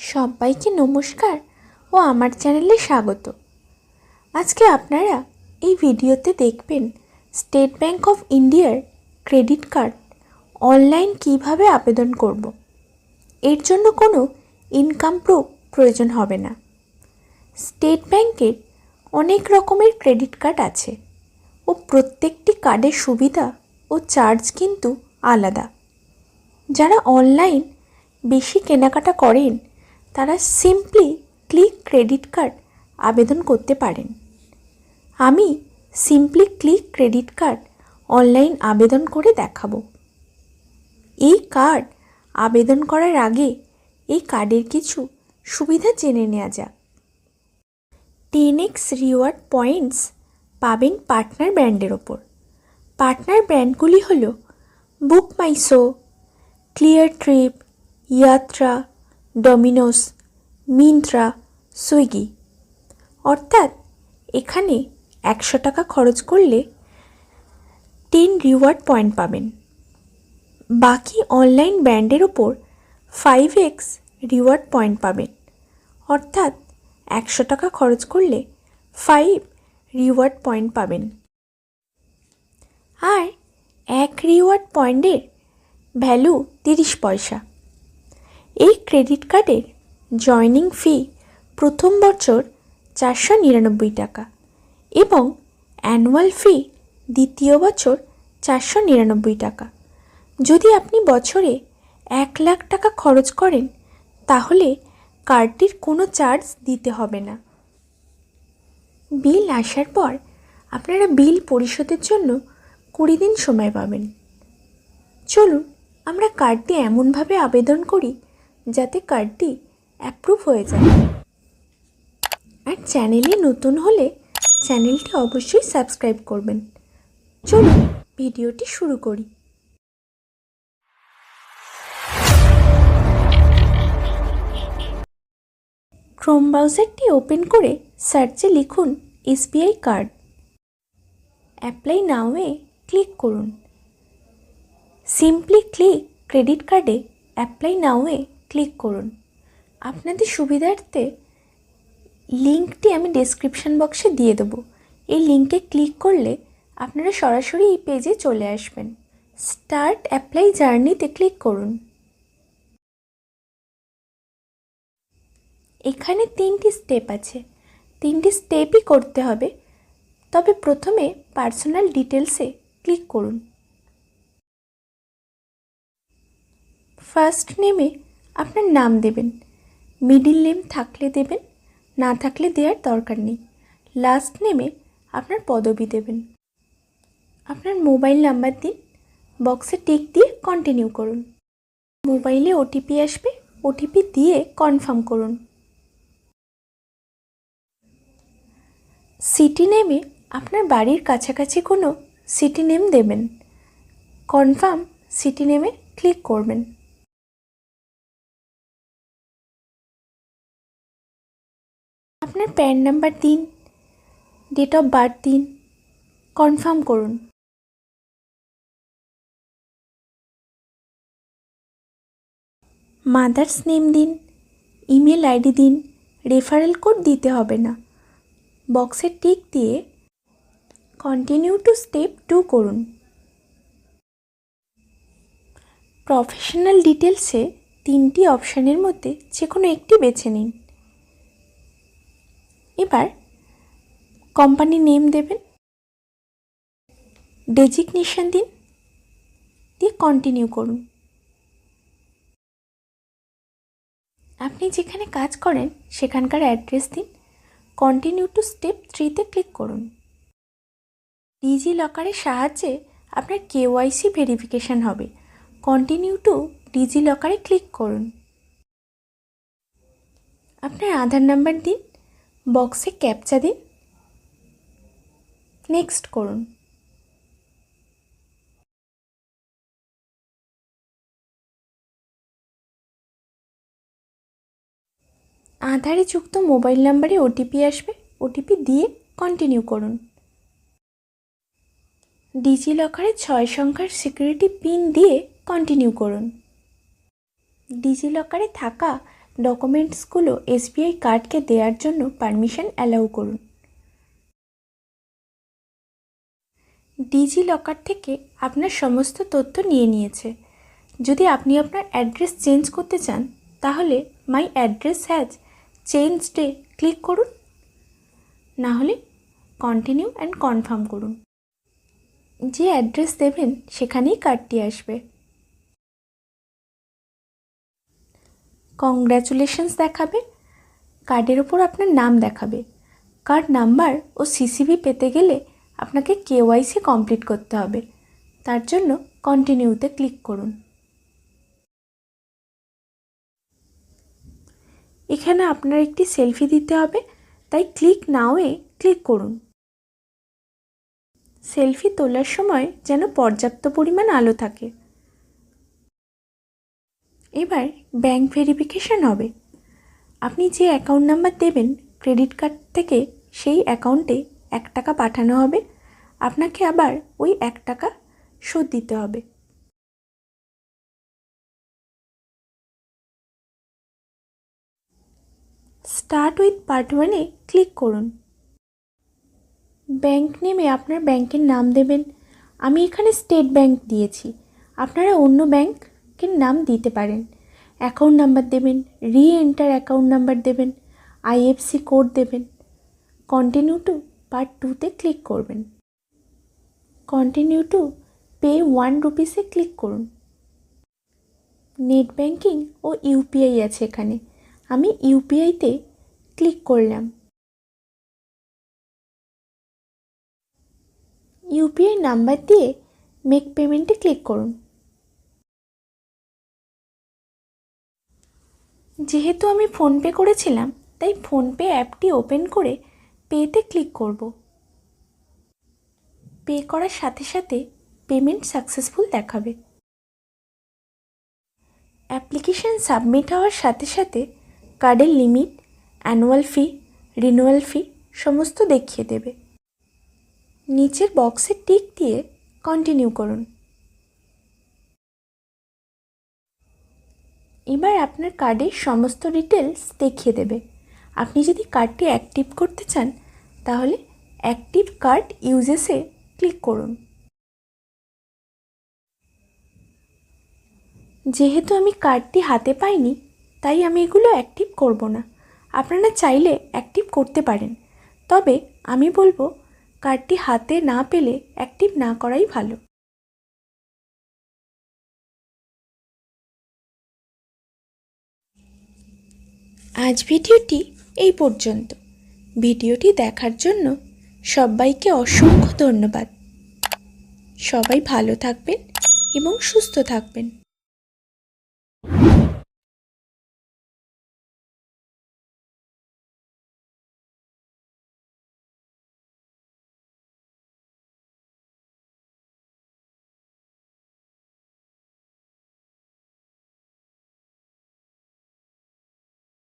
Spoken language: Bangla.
সবাইকে নমস্কার ও আমার চ্যানেলে স্বাগত। আজকে আপনারা এই ভিডিওতে দেখবেন স্টেট ব্যাংক অফ ইন্ডিয়ার ক্রেডিট কার্ড অনলাইন কীভাবে আবেদন করব। এর জন্য কোনো ইনকাম প্রুফ প্রয়োজন হবে না। স্টেট ব্যাংকের অনেক রকমের ক্রেডিট কার্ড আছে ও প্রত্যেকটি কার্ডের সুবিধা ও চার্জ কিন্তু আলাদা। যারা অনলাইন বেশি কেনাকাটা করেন তারা সিম্পলি ক্লিক ক্রেডিট কার্ড আবেদন করতে পারেন। আমি simply click credit card online আবেদন করে দেখাবো। এই কার্ড আবেদন করার আগে এই কার্ডের কিছু সুবিধা জেনে নেওয়া যাক। টেন এক্স রিওয়ার্ড পয়েন্টস পাবেন পার্টনার ব্র্যান্ডের ওপর। পার্টনার ব্র্যান্ডগুলি হল Book My Show Cleartrip Yatra Domino's, Myntra, Swiggy. অর্থাৎ এখানে একশো টাকা খরচ করলে টেন রিওয়ার্ড পয়েন্ট পাবেন। বাকি অনলাইন ব্র্যান্ডের ওপর ফাইভ এক্স রিওয়ার্ড পয়েন্ট পাবেন। অর্থাৎ একশো টাকা খরচ করলে ফাইভ রিওয়ার্ড পয়েন্ট পাবেন। আর এক রিওয়ার্ড পয়েন্টের ভ্যালু তিরিশ পয়সা। এই ক্রেডিট কার্ডের জয়নিং ফি প্রথম বছর চারশো নিরানব্বই টাকা এবং অ্যানুয়াল ফি দ্বিতীয় বছর চারশো নিরানব্বই টাকা। যদি আপনি বছরে এক লাখ টাকা খরচ করেন, তাহলে কার্ডটির কোনো চার্জ দিতে হবে না। বিল আসার পর আপনারা বিল পরিশোধের জন্য কুড়ি দিন সময় পাবেন। চলুন, আমরা কার্ডটি এমনভাবে আবেদন করি যাতে কার্ডটি অ্যাপ্রুভ হয়ে যায়। আর চ্যানেলে নতুন হলে চ্যানেলটি অবশ্যই সাবস্ক্রাইব করবেন। চলুন, ভিডিওটি শুরু করি। ক্রোম ব্রাউজারটি ওপেন করে সার্চে লিখুন এসবিআই কার্ড অ্যাপ্লাই নাওয়ে ক্লিক করুন। সিম্পলি ক্লিক ক্রেডিট কার্ডে অ্যাপ্লাই নাওয়ে ক্লিক করুন। আপনাদের সুবিধার্থে লিঙ্কটি আমি ডেসক্রিপশন বক্সে দিয়ে দেবো। এই লিঙ্কে ক্লিক করলে আপনারা সরাসরি এই পেজে চলে আসবেন। স্টার্ট অ্যাপ্লাই জার্নিতে ক্লিক করুন। এখানে তিনটি স্টেপ আছে। তিনটি স্টেপই করতে হবে। তবে প্রথমে পার্সোনাল ডিটেলসে ক্লিক করুন। ফার্স্ট নেমে আপনার নাম দেবেন। মিডিল নেম থাকলে দেবেন, না থাকলে দেওয়ার দরকার নেই। লাস্ট নেমে আপনার পদবি দেবেন। আপনার মোবাইল নাম্বার দিন বক্সে টিক দিয়ে কন্টিনিউ করুন। মোবাইলে ওটিপি আসবে ওটিপি দিয়ে কনফার্ম করুন। সিটি নেমে আপনার বাড়ির কাছাকাছি কোনো সিটি নেম দেবেন। কনফার্ম সিটি নেমে ক্লিক করবেন। আপনার প্যান নাম্বার দিন ডেট অফ বার্থ দিন কনফার্ম করুন। মাদার্স নেম দিন ইমেল আইডি দিন রেফারেল কোড দিতে হবে না। বক্সে টিক দিয়ে কন্টিনিউ টু স্টেপ টু করুন। প্রফেশনাল ডিটেলসে তিনটি অপশানের মধ্যে যে কোনো একটি বেছে নিন। এবার কোম্পানি নেম দেবেন। ডেজিগনেশন দিন। দিয়ে কন্টিনিউ করুন। আপনি যেখানে কাজ করেন, সেখানকার অ্যাড্রেস দিন। কন্টিনিউ টু স্টেপ থ্রিতে ক্লিক করুন। ডিজি লকারের সাহায্যে আপনার কেওয়াইসি ভেরিফিকেশান হবে। কন্টিনিউ টু ডিজি লকারে ক্লিক করুন। আপনার আধার নাম্বার দিন। বক্সে ক্যাপচা দিন। নেক্সট করুন। আধারে যুক্ত মোবাইল নাম্বারে ওটিপি আসবে। ওটিপি দিয়ে কন্টিনিউ করুন। ডিজি লকারে ছয় সংখ্যার সিকিউরিটি পিন দিয়ে কন্টিনিউ করুন। ডিজি লকারে থাকা ডকুমেন্টসগুলো এসবিআই কার্ডকে দেওয়ার জন্য পারমিশন অ্যালাউ করুন। ডিজি লকার থেকে আপনার সমস্ত তথ্য নিয়ে নিয়েছে। যদি আপনি আপনার অ্যাড্রেস চেঞ্জ করতে চান, তাহলে my address has changed click করুন। না হলে কন্টিনিউ অ্যান্ড কনফার্ম করুন। যে অ্যাড্রেস দেবেন, সেখানেই কার্ডটি আসবে। কংগ্র্যাচুলেশনস দেখাবে। কার্ডের ওপর আপনার নাম দেখাবে। কার্ড নাম্বার ও সিসিবি পেতে গেলে আপনাকে কেওয়াইসি কমপ্লিট করতে হবে। তার জন্য কন্টিনিউতে ক্লিক করুন। এখানে আপনার একটি সেলফি দিতে হবে, তাই ক্লিক নাওয়ে ক্লিক করুন। সেলফি তোলার সময় যেন পর্যাপ্ত পরিমাণ আলো থাকে। এবার ব্যাংক ভেরিফিকেশন হবে। আপনি যে অ্যাকাউন্ট নাম্বার দেবেন ক্রেডিট কার্ড থেকে সেই অ্যাকাউন্টে এক টাকা পাঠানো হবে। আপনাকে আবার ওই এক টাকা শোধ দিতে হবে। স্টার্ট উইথ পার্ট ওয়ানে ক্লিক করুন। ব্যাংক নেমে আপনার ব্যাংকের নাম দেবেন। আমি এখানে স্টেট ব্যাংক দিয়েছি। আপনারা অন্য ব্যাংকের নাম দিতে পারেন। অ্যাকাউন্ট নাম্বার দেবেন রি এন্টার অ্যাকাউন্ট নাম্বার দেবেন আইএফসি কোড দেবেন। কন্টিনিউ টু পার্ট টুতে ক্লিক করবেন। কন্টিনিউ টু পে ওয়ান রুপিসে ক্লিক করুন। নেট ব্যাংকিং ও ইউপিআই আছে এখানে। আমি ইউপিআইতে ক্লিক করলাম। ইউপিআই নাম্বার দিয়ে মেক পেমেন্টে ক্লিক করুন। যেহেতু আমি ফোনপে করেছিলাম, তাই ফোনপে অ্যাপটি ওপেন করে পেতে ক্লিক করব। পে করার সাথে সাথে পেমেন্ট সাকসেসফুল দেখাবে। অ্যাপ্লিকেশন সাবমিট হওয়ার সাথে সাথে কার্ডের limit, annual fee, renewal fee সমস্ত দেখিয়ে দেবে। নিচের বক্সে টিক দিয়ে কন্টিনিউ করুন। এবার আপনার কার্ডের সমস্ত ডিটেলস দেখিয়ে দেবে। আপনি যদি কার্ডটি অ্যাক্টিভ করতে চান, তাহলে অ্যাক্টিভ কার্ড ইউজেসে ক্লিক করুন। যেহেতু আমি কার্ডটি হাতে পাইনি, তাই আমি এগুলো অ্যাক্টিভ করব না। আপনারা চাইলে অ্যাক্টিভ করতে পারেন। তবে আমি বলব কার্ডটি হাতে না পেলে অ্যাক্টিভ না করাই ভালো। আজ ভিডিওটি এই পর্যন্ত। ভিডিওটি দেখার জন্য সবাইকে অসংখ্য ধন্যবাদ। সবাই ভালো থাকবেন এবং সুস্থ থাকবেন।